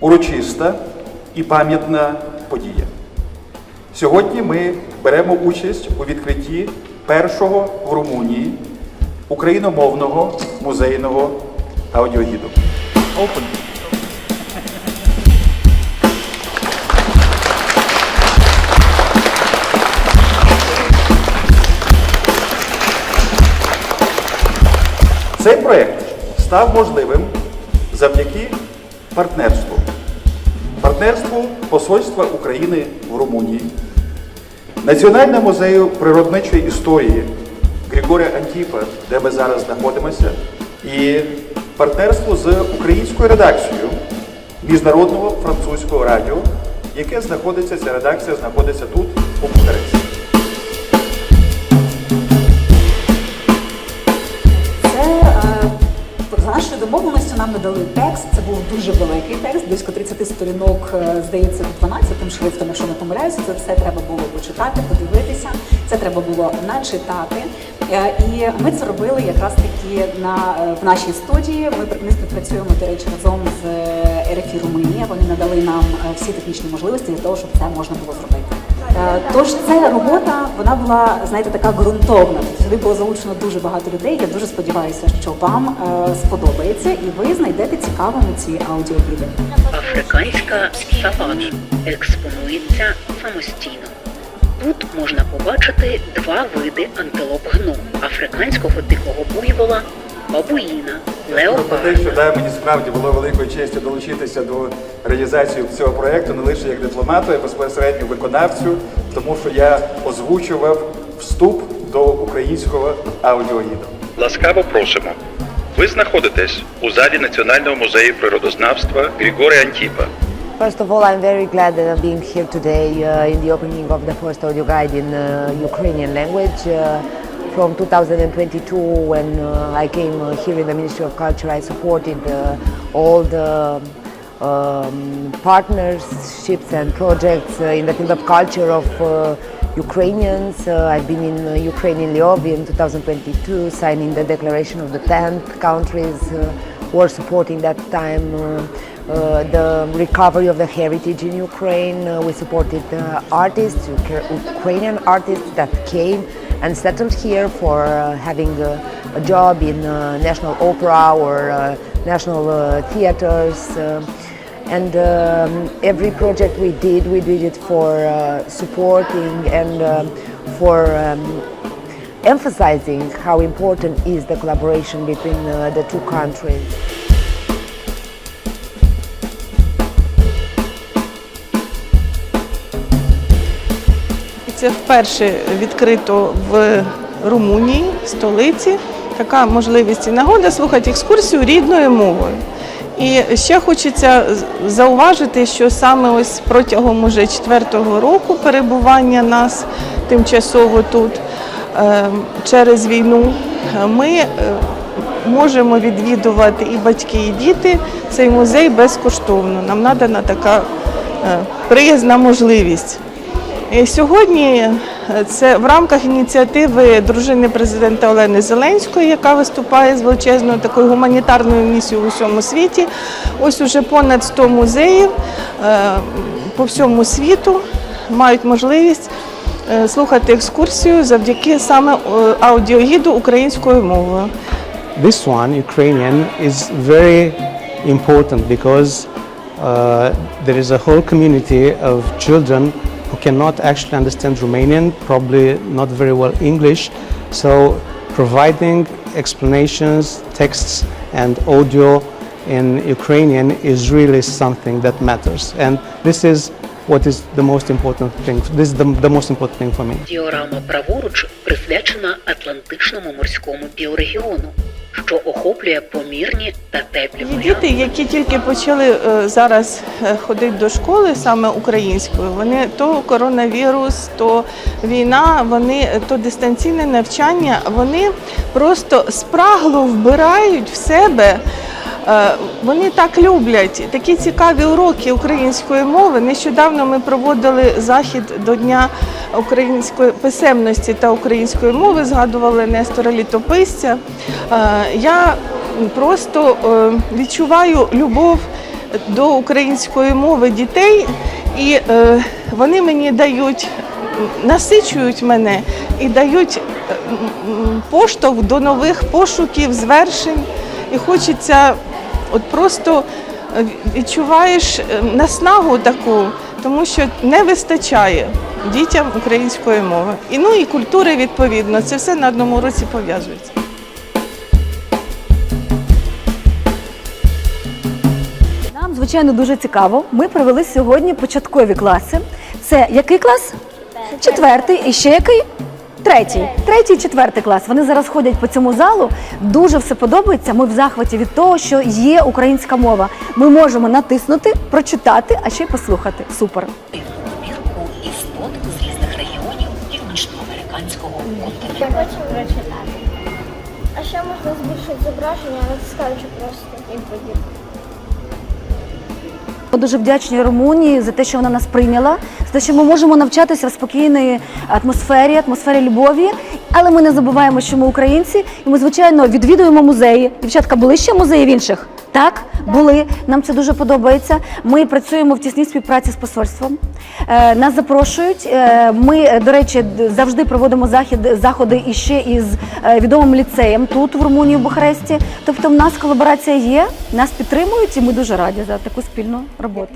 урочиста і пам'ятна подія. Сьогодні ми беремо участь у відкритті першого в Румунії україномовного музейного аудіогіду. Open. Цей проєкт став можливим завдяки партнерству. Партнерству Посольства України в Румунії, Національного музею природничої історії Григорія Антіпа, де ми зараз знаходимося, і партнерству з українською редакцією Міжнародного французького радіо, яке знаходиться, ця редакція знаходиться тут, у Бухаресті. Надали текст. Це був дуже великий текст, близько 30 сторінок, е, здається, 12 шрифтом, якщо не помиляюся. Це все треба було почитати, подивитися. Це треба було начитати. Е, І ми це робили якраз таки на е, в нашій студії. Ми, ми співпрацюємо до речі разом з РФІ Румунія. Вони надали нам всі технічні можливості для того, щоб це можна було зробити. Е, Тож ця робота вона була, знаєте, така ґрунтовна. Сюди було залучено дуже багато людей. Я дуже сподіваюся, що вам е, сподобається і ви знайдете цікавими ці аудіогіди. Африканська саваджа експонується самостійно. Тут можна побачити два види антилоп гну африканського дикого буйвола, бабуїна, що да, мені справді було великою честю долучитися до реалізації цього проєкту не лише як дипломату, а безпосередньо виконавцю, тому що я озвучував вступ до українського аудіогіду. Ласкаво просимо. Ви знаходитесь у залі Національного музею природознавства Григорія Антіпа. First of all, I'm very glad that I'm being here today uh, in the opening of the first audio guide in uh, Ukrainian language. Uh, from 2022, when uh, I came uh, here in the Ministry of Culture, I supported uh, all the um, partnerships and projects uh, in the field of culture of uh, Ukrainians. Uh, I've been in Ukraine in Lviv in 2022, signing the declaration of the 10 countries were supporting that time uh, the recovery of the heritage in Ukraine. Uh, we supported uh, artists, Ukra- Ukrainian artists that came and settled here for uh, having a, a job in uh, national opera or uh, national uh, theaters. Uh, and um, every project we did, we did it for uh, supporting and um, for um, emphasizing how important is the collaboration between the two countries. Це вперше відкрито в Румунії, столиці. Така можливість і нагода слухати екскурсію рідною мовою. І ще хочеться зауважити, що саме ось протягом уже четвертого року перебування нас тимчасово тут е, через війну е, ми е, можемо відвідувати і батьки, і діти цей музей безкоштовно. Нам надана така е, приязна можливість. І Сьогодні е, це в рамках ініціативи дружини президента Олени Зеленської, яка виступає з величезною такою гуманітарною місією у всьому світі. Ось уже понад 100 музеїв е, по всьому світу мають можливість е, слухати екскурсію завдяки саме е, аудіогіду українською мовою. This one, Ukrainian, is very important because uh, there is a whole community of children who cannot actually understand Romanian, probably not very well English. So, providing explanations, texts, and audio in Ukrainian is really something that matters. And this is what is the most important thing. This is the, the most important thing for me. Діорама праворуч присвячена Атлантичному морському біорегіону, Що охоплює помірні та теплі Є діти, які тільки почали е, зараз е, ходити до школи саме українською. Вони то коронавірус, то війна, вони е, то дистанційне навчання. Вони просто спрагло вбирають в себе. Е, Вони так люблять такі цікаві уроки української мови. Нещодавно ми проводили захід до Дня української писемності та української мови. Згадували Нестора Літописця. Е, Я просто е, відчуваю любов до української мови дітей, і вони мені дають, насичують мене і дають поштовх до нових пошуків, звершень. І хочеться от просто е, відчуваєш е, наснагу таку, тому що не вистачає дітям української мови. І ну і культури відповідно. Це все на одному році пов'язується. Нам, звичайно, дуже цікаво. Ми провели сьогодні початкові класи. Це який клас? Четвертий. І ще який? Третій. Третій, четвертий клас. Вони зараз ходять по цьому залу. Дуже все подобається. Ми в захваті від того, що є українська мова. Ми можемо натиснути, прочитати, а ще й послухати. Супер. Збірку істот з різних регіонів північноамериканського континенту. Я хочу прочитати. А ще можна збільшити зображення, натискаючи просто інколи. Ми дуже вдячні Румунії за те, що вона нас прийняла, за те, що ми можемо навчатися в спокійній атмосфері, атмосфері любові. Але ми не забуваємо, що ми українці, і ми, звичайно, відвідуємо музеї. Дівчатка, були ще музеї в інших? Так, були. Нам це дуже подобається. Ми працюємо в тісній співпраці з посольством. Е, Нас запрошують. Е, Ми, до речі, завжди проводимо захід, заходи іще із е, відомим ліцеєм тут, в Румунії, в Бухаресті. Тобто, в нас колаборація є, нас підтримують, і ми дуже раді за таку спільну роботу.